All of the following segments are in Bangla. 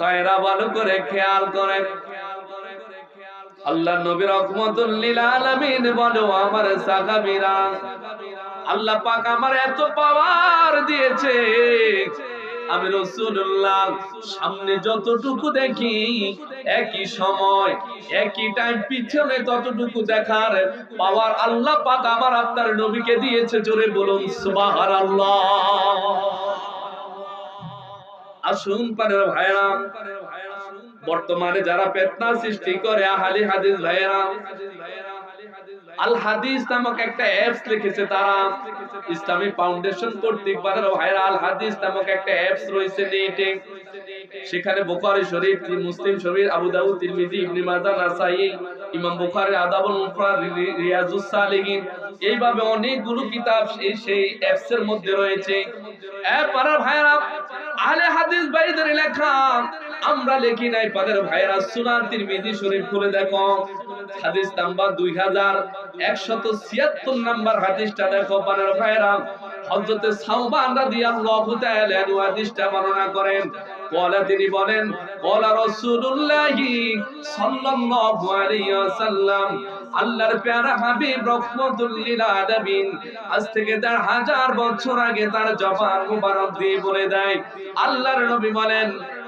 ভাইরা ভালো করে খেয়াল করেন আল্লাহ নবী রহমতুল্লিল বলো আমার আল্লাহ পাক আমার এত পাওয়ার দিয়েছে। আমি রসুল্লাহ সামনে যতটুকু দেখি, একই সময়, একই টাইম পিছনে ততটুকু দেখার পাওয়ার আল্লাহ পাক আমার আপনার নবীকে দিয়েছে। জোরে বলুন, সুবহানাল্লাহ। আসুন পারের ভাইরা। বর্তমানে যারা পেতনা সৃষ্টি করে আহালি হাদিস ভাইরা আল হাদিস নামক একটা অ্যাপস লিখেছে তারা। ইসলামী ফাউন্ডেশন কর্তৃক বানানো ভাইরা আল হাদিস নামক একটা অ্যাপস রয়েছে নেটে। সেখানে বুখারী শরীফ, মুসলিম শরীফ, আবু দাউদ, তিরমিজি, ইবনে মাজাহ, নাসাই, ইমাম বুখারী আদাবুল মুফরাদ রিয়াজুস সালিহিন। এইভাবে অনেকগুলো কিতাব সেই সেই অ্যাপস এর মধ্যে রয়েছে। এ পাড়ার ভাইরা আলে হাদিস ভাইদের লেখা আমরা লেখি নাই, পাদের ভাইয়েরা সুনান তিরমিজি শরীফ খুলে দেখো। হাদিস নাম্বার 2176 নাম্বার হাদিসটা দেখো, পাদের ভাইয়েরা। হযরতে সাওবান রাদিয়াল্লাহু তাআলা এই হাদিসটা বর্ণনা করেন। কলা তিনি বলেন কলা রাসূলুল্লাহ সাল্লাল্লাহু আলাইহি ওয়াসাল্লাম, আল্লাহর প্যারা হাবিব রহমাতুল লিল আলামিন, আজ থেকে তার হাজার বছর আগে তার জবান মুবারক দিয়ে বলে দেয়। আল্লাহর নবী বলেন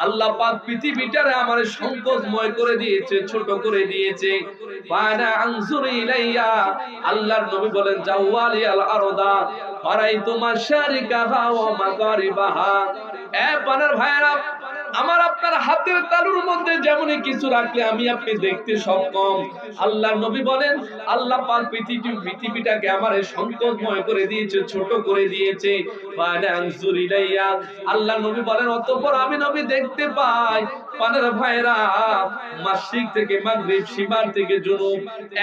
আল্লাহ পাক পৃথিবীটারে আমার সংকোচময় করে দিয়েছে, ছোট করে দিয়েছে। ফানা আনজুর ইলাইয়া। আল্লাহর নবী বলেন, জাওয়ালি আল আরদা, ফারাইতু মাশারিকাহা ওয়া মাগারিবাহা। এ পানার ভাইরা আমার আপনার হাতের তালুর মধ্যে যেমন কিছু রাখলে আমি আপনি দেখতে সক্ষম। আল্লাহ নবী বলেন, আল্লাহ পাল পৃথিবী পৃথিবীটাকে আমার সংকটময় করে দিয়েছে, ছোট করে দিয়েছে। আল্লাহ নবী বলেন, অতঃপর আমি নবী দেখতে পাই। পানের ভাইরা মাসিক থেকে মাগরিব, সীমার থেকে জুনুব,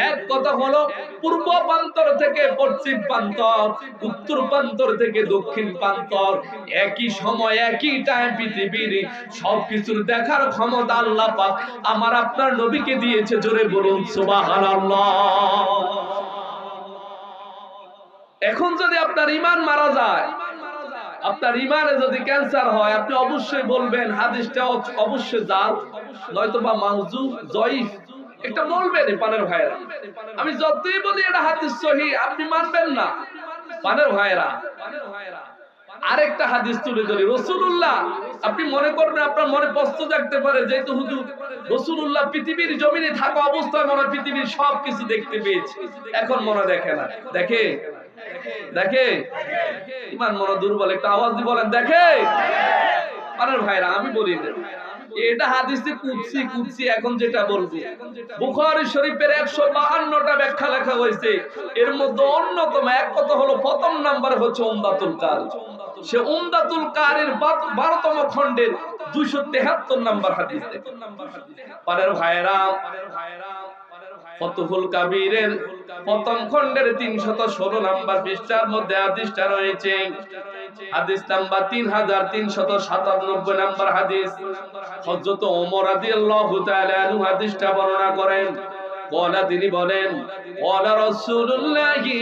এক কথা হলো পূর্ব প্রান্তর থেকে পশ্চিম প্রান্তর, উত্তর প্রান্তর থেকে দক্ষিণ প্রান্তর, একই সময়, একই টাইম পৃথিবীর সবকিছুর দেখার ক্ষমতা আল্লাহ পাক আমার আপনার নবীকে দিয়েছে, জোরে বলুন, সুবহানাল্লাহ। এখন যদি আপনার ইমান মারা যায় আপনার ইমানে যদি ক্যান্সার হয়, আপনি অবশ্যই বলবেন, হাদিসটা অবশ্যই দাঁত নয়তো বা মাহজু জয়ীফ, এটা বলবেন পানের ভাইরা আমি যতই বলি এটা হাদিস সহি, আপনি মানবেন না। পানের ভাইরা আরেকটা হাদিস তুলে ধরি। রসুল্লাহ আপনি মনে করবেন আপনার মনে প্রশ্ন জাগতে পারে, যেহেতু হুজুর রসুল্লাহ পৃথিবীর জমিনে থাকা অবস্থায় মনে পৃথিবীর সব কিছু দেখতে পেয়েছে। এখন মনে দেখে না। দেখে? দেখে? ইমান মনে দুর্বল। একটা আওয়াজ দিয়ে বলেন, দেখে? আরে ভাইরা, আমি বলি এটা হাদিসে কুদসি কুদসি, এখন যেটা বলব। বুখারী শরীফের 152টা ব্যাখ্যা লেখা হয়েছে। এর মধ্যে অন্যতম, এক কথা হলো, প্রথম নাম্বার হচ্ছে উমদাতুল কারি সে উমদাতুল কারির 12তম খণ্ডের 273 নাম্বার হাদিস পারের ভাইরা ফতুহুল কাবিরের প্রথম খণ্ডের 316 নাম্বার হাদিস নাম্বার 3397 নাম্বার হাদিস। হযরত ওমর রাদিয়াল্লাহু তাআলা আনহু হাদিসটা বর্ণনা করেন। বলা তিনি বলেন বলা রাসূলুল্লাহি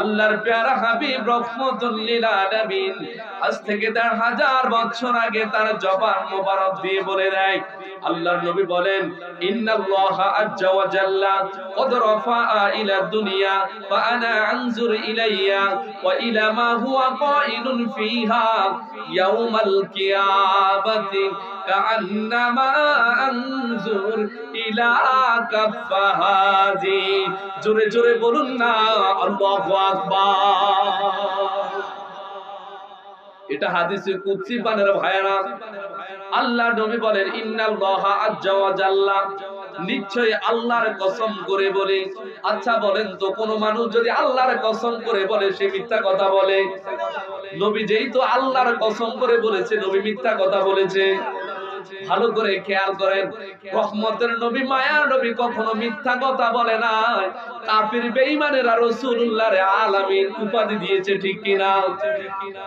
আল্লাহর প্যারা হাবিব রহমতুল আলামিন আজ থেকে তার হাজার বছর আগে তার জবান মোবারক দিয়ে বলে দেয়। আল্লাহর নবী বলেন, ইন্নাল্লাহা আজ্জা ওয়া জাল্লা, কদ রাফা'a ইলা দুনিয়া, ফা আনা আনজুর ইলাইয়া, ওয়া ইলা মা হুয়া কাইনুন ফিহা, ইয়াউমাল কিয়ামাতি। কাআন্নামা আনজুর ইলা কাফফাহাজি। জোরে জোরে বলুন না, আল্লাহু আকবার। এটা হাদিসে কুদসি বানের ভাইরা আল্লাহ নবী বলেন, ইন্নাল্লাহা আজ্জা ওয়া জাল্লা। নিশ্চয় আল্লাহর কসম করে বলে। আচ্ছা বলেন তো, কোন মানুষ যদি আল্লাহর কসম করে বলে, সে মিথ্যা কথা বলে? নবী যেই তো আল্লাহর কসম করে বলেছে, নবী মিথ্যা কথা বলেছে। ভালো করে খেয়াল করেন রহমতের নবী, মায়ার নবী কখনো মিথ্যা কথা বলে না কাফির, বেঈমানেরা রাসূলুল্লাহর আলামিন উপাধি দিয়েছে ঠিক কিনা? ঠিক ভাইরা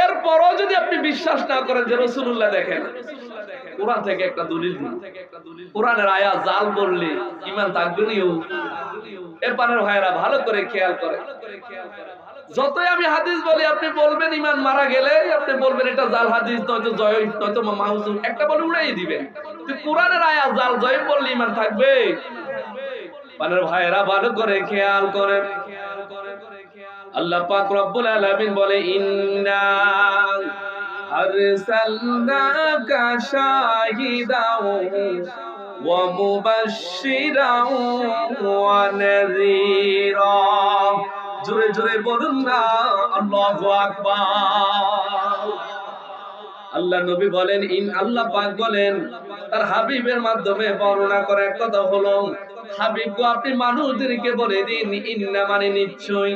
এরপরও যদি আপনি বিশ্বাস না করেন যে রসুল্লাহ দেখেন, কোরআন থেকে একটা দলিল কোরআনের আয়া, জাল বললে ইমান থাকবে নিও এরপরের ভাইরা ভালো করে খেয়াল করে যতই আমি হাদিস বলি, আপনি বলবেন ইমান মারা গেলে আপনি বলবেন এটা জাল হাদিস, নয়তো জয় নয়তো মাহুজুর একটা বলে উড়াই দিবেন। কোরআনের আয়া, জাল জয় বললে ইমান থাকবে। পানের ভাইরা ভালো করে খেয়াল করেন। আল্লাহ পাক রব্বুল আলামিন বলে, ইন্না আরসালনাকা শাহিদাও ওয়া মুবাশশিরাও ওয়া নাযীরা। জোরে জোরে বলুন না, আল্লাহু আকবার। আল্লাহ নবী বলেন, ইন আল্লাহ পাক বলেন, তার হাবিবের মাধ্যমে বর্ণনা করে এক কথা হলো, হাবিব গো, আপনি মানুষদেরকে বলে দিন, ইন্না মানে নিশ্চয়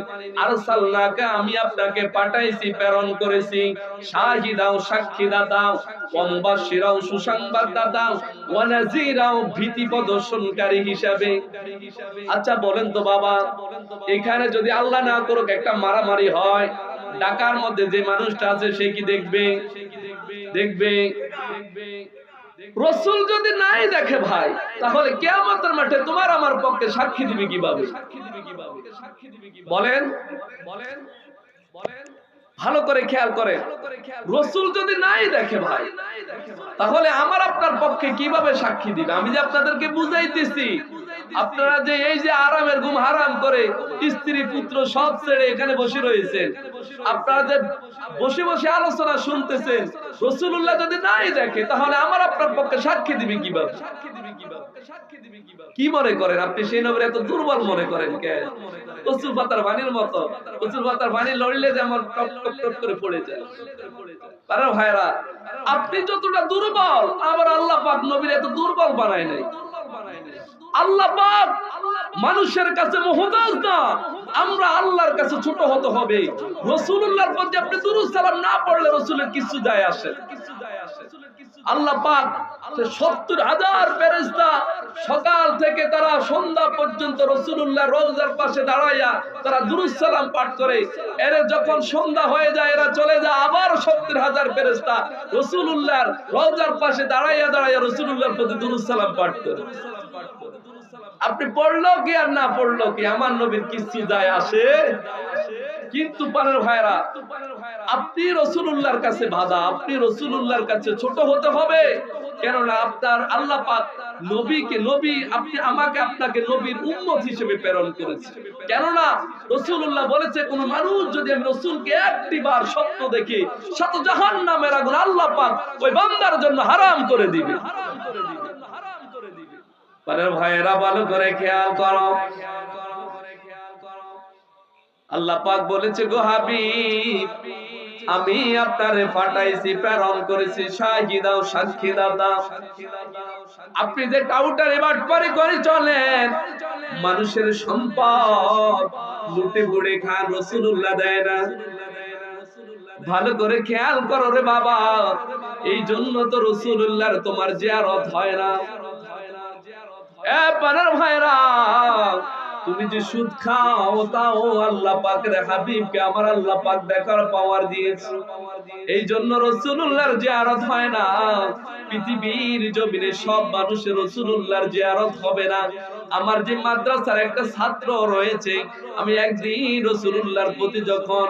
আমি আপনাকে পাঠাইছি, প্রেরণ করেছি, শাহিদাও সাক্ষী সুসংবাদ ভীতি প্রদর্শনকারী হিসাবে। আচ্ছা বলেন তো বাবা, এখানে যদি আল্লাহ না করুক, একটা মারামারি হয়, ঢাকার মধ্যে যে মানুষটা আছে, সে কি দেখবে? দেখবে রসুল যদি নাই দেখে ভাই, তাহলে কেয়ামতের মাঠে তোমার আমার পক্ষে সাক্ষী দিবে কীভাবে? বলেন বলেন বলেন। ভালো করে খেয়াল করে রসুল যদি নাই দেখে ভাই, তাহলে আমার আপনার পক্ষে কীভাবে সাক্ষী দিবে? আমি যে আপনাদেরকে বুঝাইতেছি আপনারা যে এই যে আরামের ঘুম হারাম করে স্ত্রী, পুত্র সব ছেড়ে এখানে বসে রয়েছেন, আপনারা যে বসে বসে আলোচনা শুনতেছেন রসুল্লাহ যদি নাই দেখে, তাহলে আমার আপনার পক্ষে সাক্ষী দিবে কীভাবে? কি মনে করেন আপনি সেই নবীর এত দুর্বল মনে করেন কে কচুর পাতার পানির মতো, কচুর পাতার পানি লড়িলে যেমন টপ টপ টপ করে পড়ে যায়। ভাইরা আপনি যতটা দুর্বল আবার আল্লাহ পাক নবীর এত দুর্বল বানায় নাই। মানুষের কাছে মহতাজ না। আমরা আল্লাহর কাছে ছোট হতে হবে। রসুল্লাহর প্রতি আপনি দুরুদ সালাম না পড়লে রসুলের কিছু যায় আসে সত্তর হাজার ফেরেস্তা সকাল থেকে তারা সন্ধ্যা পর্যন্ত রসুল্লাহ রোজার পাশে দাঁড়াইয়া তারা দুরুদ সালাম পাঠ করে। এর যখন সন্ধ্যা হয়ে যায়, এরা চলে যায় আবার সত্তর হাজার ফেরেস্তা রসুল্লাহর রোজার পাশে দাঁড়াইয়া দাঁড়াইয়া রসুল্লাহর প্রতি দুরুদ সালাম পাঠ করে। আপনি পড়ল কি আর না পড়ল কি? আমার নবীর কিস্তি যায় আসে। কিন্তু পানের ভাইরা আপনি রসুল্লাহর কাছে বাধা, আপনি রসুল্লাহর কাছে ছোট হতে হবে। কেননা আপনার আল্লাহ পাক নবীকে নবী, আপনি আমাকে আপনাকে নবীর উম্মত হিসেবে প্রেরণ করেছে। কেননা রসুল্লাহ বলেছে, কোন মানুষ যদি আমি রসুলকে একটি বার সত্য দেখি, শত জাহান নামের আগুন আল্লাহ পাক ওই বান্দার জন্য হারাম করে দিবে। পানের ভাইয়েরা ভালো করে খেয়াল করো। আল্লাহ পাক বলেছে, গো হাবিব, আমি আপনারে ফাটাইছি, প্রেরণ করেছি শাহিদাও সাক্ষী দাদা আপনি যে টাউটার এবার পরে করে চলেন, মানুষের সম্পদ লুটে পুড়ে খান রসুল্লাহ দেয় না। ভালো করে খেয়াল করো রে বাবা, এই জন্য তো রসুল্লাহর তোমার জিয়ারত হয় না। তুমি যে সুদ খাও, তাও আল্লাহ পাকের হাবিবকে আমার আল্লাহ পাক দেখার পাওয়ার দিয়েছে। এই জন্য রসুল্লাহর জিয়ারত হয় না। পৃথিবীর জমিনে সব মানুষের রসুল্লাহর জিয়ারত হবে না। আমার যে মাদ্রাসার একটা ছাত্র রয়েছে, আমি একদিন রসুল্লাহর প্রতি যখন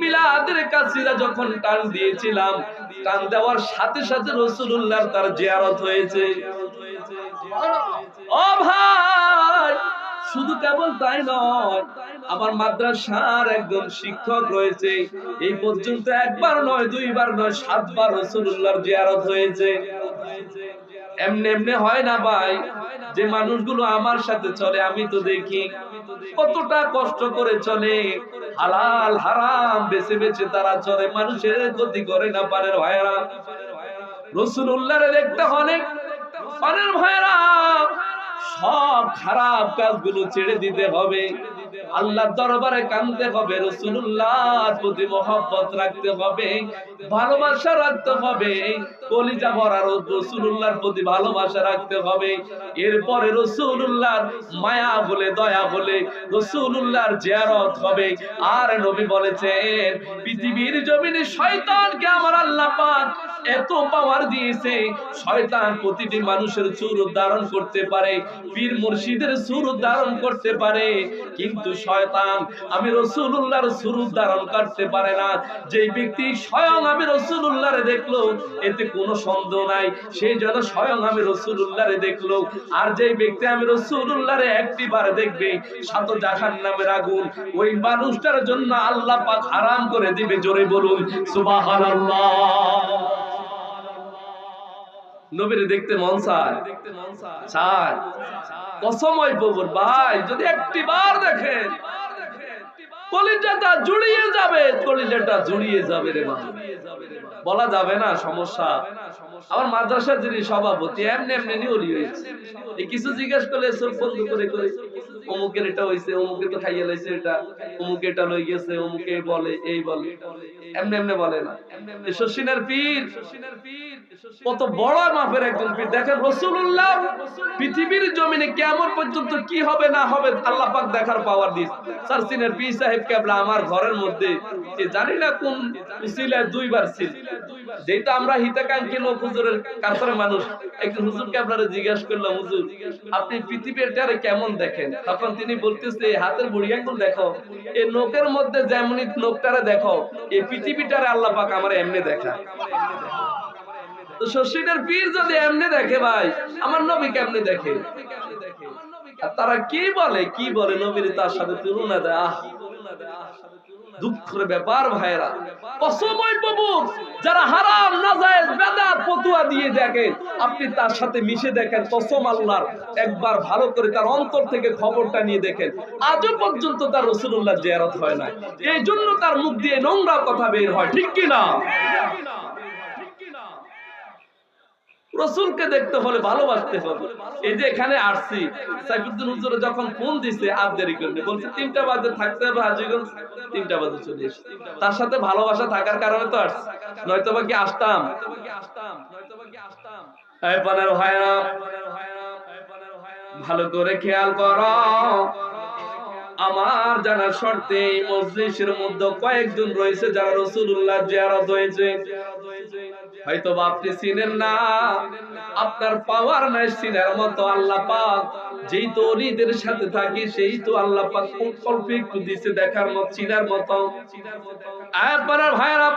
মিলাদের কাছিরা যখন টান দিয়েছিলাম, টান দেওয়ার সাথে সাথে রসুল্লাহর তার জিয়ারত হয়েছে। ও শুধু কেবল তাই নয়, আমার মাদ্রাসার একজন শিক্ষক রয়েছে। এই পর্যন্ত একবার নয়, দুইবার নয়, সাতবার রসুল্লাহর জিয়ারত হয়েছে। এমনি এমনি হয় না ভাই, যে মানুষগুলো আমার সাথে চলে, আমি তো দেখি কতটা কষ্ট করে চলে। হালাল, হারাম, বেছে বেছে তারা চলে, মানুষের গতি করে না পারে ভাইরা রসুল্লাহরে দেখতে অনেক পানের ভাইরা সব খারাপ কাজগুলো ছেড়ে দিতে হবে। আল্লাহর দরবারে কানতে হবে রসুল্লাহর প্রতি মহব্বত রাখতে হবে, ভালোবাসা রাখতে হবে, কলিজা ভরার রসুল্লাহর প্রতি ভালোবাসা রাখতে হবে। এরপরে রসুল্লাহর মায়া বলে, দয়া বলে রসুল্লাহর জিয়ারত হবে। আর নবী বলেছেন, পৃথিবীর জমিনে শয়তানকে আমার আল্লাহ পাক এত পাওয়ার দিয়েছে, শয়তান প্রতিটি মানুষের চুর ধারণ করতে পারে, পীর মুর্শিদের সুর ধারণ করতে পারে, কিন্তু শয়তান, আমি রসুল্লাহর সুর ধারণ করতে পারে না। যে ব্যক্তি স্বয়ং আমি রসুল্লাহরে দেখল, এতে কোনো সন্দেহ নাই। সেই জন্য স্বয়ং আমি রসুল্লাহরে দেখল। আর যে ব্যক্তি আমি রসুল্লাহরে একটি বার দেখবে সাত জাহান নামের আগুন। ওই মানুষটার জন্য আল্লাহ পাক হারাম করে দিবে, জোরে বলুন, সুবহানাল্লাহ। নবীরে দেখতে মন চায়। চায়। কসময় বগুর ভাই, যদি একটি বার দেখেন কলিজাটা জুড়িয়ে যাবে, কলিজাটা জুড়িয়ে যাবে রে মা। বলা যাবে না সমস্যা। আমার মাদ্রাসার যিনি সভাপতি, এমনি এমনি নিয়ে কিছু জিজ্ঞেস করলে চোখ বন্ধ করে করে অমুকের এটা হয়েছে অমুকে তো খাইয়ে লাইছে এটা, অমুকে এটা লই গেছে, অমুকে বলে, এই বলে। এমনি এমনি বলে না। শশিনের পীর, কত বড় মাপের একজন পীর। দেখেন রসুল্লাহ পৃথিবীর জমিনে কেমন পর্যন্ত কি হবে না হবে আল্লাহ পাক দেখার পাওয়ার দিস স্যার, সিনের পীর সাহেব কেবলা আমার ঘরের মধ্যে এ জানি না কোন উসিলায় দুইবার ছিল। যেটা আমরা হিতাকাঙ্ক্ষী লোক, হুজুরের কাছারে মানুষ, একজন হুজুর কেবলারে জিজ্ঞেস করলাম, হুজুর, আপনি পৃথিবীটারে কেমন দেখেন? তখন তিনি বলতেছে হাতের বুড়ি আঙ্গুল দেখো এই নোকের মধ্যে যেমনই নোকটারে দেখো এই পৃথিবীটারে আল্লাহ পাক আমার এমনি দেখা। তো শশীদের পীর যদি এমনি দেখে ভাই, আমার নবী কেমনি দেখে? তারা কি বলে কি বলে নবীর তার সাথে তুলনা দেয়? আহ দুঃখের ব্যাপার ভাইরা কসময় প্রভু যারা হারাম, নাজায়েজ, বেদাত, ফতোয়া দিয়ে দেখেন, আপনি তার সাথে মিশে দেখেন, কসম আল্লাহর, একবার ভালো করে তার অন্তর থেকে খবরটা নিয়ে দেখেন। আজও পর্যন্ত তার রসুল্লাহ জিয়ারত হয় না এই জন্য তার মুখ দিয়ে নোংরা কথা বের হয়, ঠিক কি না রসুলকে দেখতে হলে ভালোবাসতে হবে। এই যে এখানে আসছি, সাইফুদ্দিন হুজুর যখন ফোন দিছে, আর দেরি করবে বলছে তিনটা বাজে, থাকতে হবে হাজিগঞ্জ তিনটা বাজে চলে এসে। তার সাথে ভালোবাসা থাকার কারণে তো আসছি। নয়তো বা কি আসতাম? ভালো করে খেয়াল করো। আমার জানার শর্তে এই মজলিসের মধ্যে কয়েকজন রয়েছে যারা রসুল্লাহ জিয়ারত হয়েছে। হয়তো আপনি চিনেন না, আপনার পাওয়ার নাই চিনার মতো আল্লাহ পাক। যেই তো অলিদের সাথে থাকি, সেই তো আল্লাহ পাক অল্প একটু দিছে দেখার মত, চিনার মতো। আপনার ভাইরা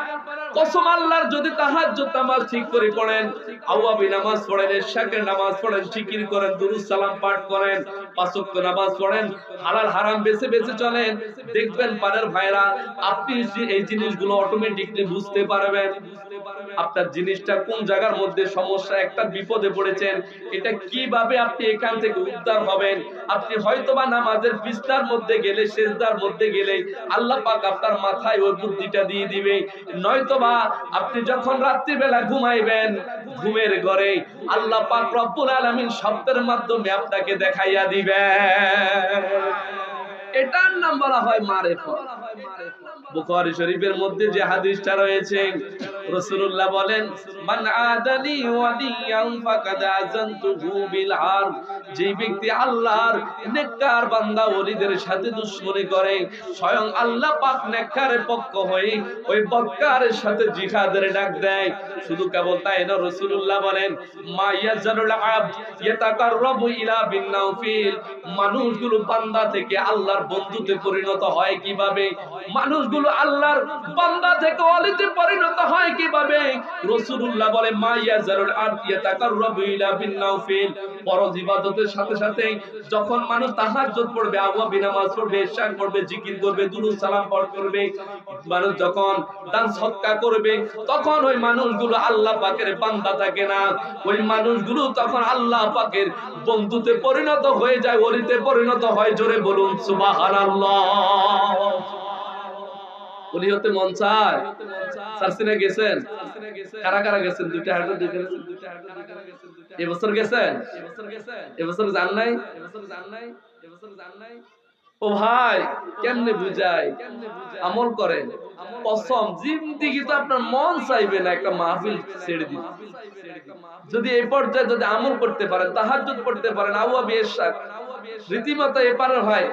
কসম আল্লাহর যদি তাহাজ্জুদ নামাজ ঠিক করে পড়েন আওয়াবি নামাজ পড়েন ইশাকের নামাজ পড়েন, জিকির করেন, দুরুদ সালাম পাঠ করেন, পাঁচ ওয়াক্ত নামাজ পড়েন, হালাল হারাম বেছে বেছে চলেন। দেখবেন পারের ভাইরা আপনি এই জিনিসগুলো অটোমেটিকলি বুঝতে পারবেন। আপনার জিনিসটা কোন জায়গার মধ্যে সমস্যা, একটা বিপদে পড়েছেন, এটা কীভাবে আপনি এখান থেকে উদ্ধার হবেন? আপনি হয়তোবা নামাজের বিস্তার মধ্যে গেলে, সেজদার মধ্যে গেলে আল্লাহ পাক আপনার মাথায় ওই বুদ্ধিটা দিয়ে দিবে। নয়তোবা আপনি যখন রাত্রিবেলা ঘুমাইবেন, ঘুমের ঘরে আল্লাহ পাক রব্বুল আলামিন শব্দের মাধ্যমে আপনাকে দেখাইয়া দিবেন। নাম বলা হয় মারেফত বুখারী শরীফের মধ্যে যে হাদিসটা রয়েছে, রাসূলুল্লাহ বলেন, মান আদানি ওয়ালিয়ান ফাকাদ আযানতুহু বিল হারব যেই ব্যক্তি আল্লাহর নেককার বান্দা ওলিদের সাথে দুশ্মনী করে, স্বয়ং আল্লাহ পাক নেককারের পক্ষ হয়ে ওই বক্কারের সাথে জিহাদের ডাক দেয়। শুধু কেবল তাই না, রাসূলুল্লাহ বলেন, মা ইয়াজালুল আবদ ইয়াতাকাররাবু ইলা বিন নাওফিল মানুষগুলো বান্দা থেকে আল্লাহর বন্ধুতে পরিণত হয় কীভাবে? মানুষগুলো আল্লাহর বান্দা থেকে ওলিতে পরিণত হয় কীভাবে? রাসূলুল্লাহ বলে, মা ইয়াজালুল আবদ ইয়াতাকাররাবু ইলা বিন নাওফিল ফরজ ইবাদতের সাথে সাথে যখন মানুষ তাহাজ্জুদ পড়বে আওয়াবি নামাজ পড়বে ইশাক পড়বে জিকির করবে, দুরূদ, সালাম পাঠ করবে, মানুষ যখন দান সদকা করবে, তখন ওই মানুষগুলো আল্লাহ পাকের বান্দা থাকে না। ওই মানুষগুলো তখন আল্লাহ পাকের বন্ধুতে পরিণত হয়ে যায় ওলিতে পরিণত হয়, জোরে বলুন, সুবহানাল্লাহ। মন চায়? সারসিনা গেছেন? কারা কারা গেছেন? দুইটা হাতে দুইটা এবছর গেছেন? এবছর জান নাই? এবছর জান নাই? এবছর জান নাই ও ভাই, কেমনে বুঝাই আমল করেন। কসম, জিন্দিগি তো আপনার মন চাইবে না একটা মাহফিল ছেড়ে দিতে। যদি এই পর্যায়ে যদি আমল করতে পারেন, তাহাজ্জুদ পড়তে পারেন আওয়া বেশ রীতিমতো এপারের হয়।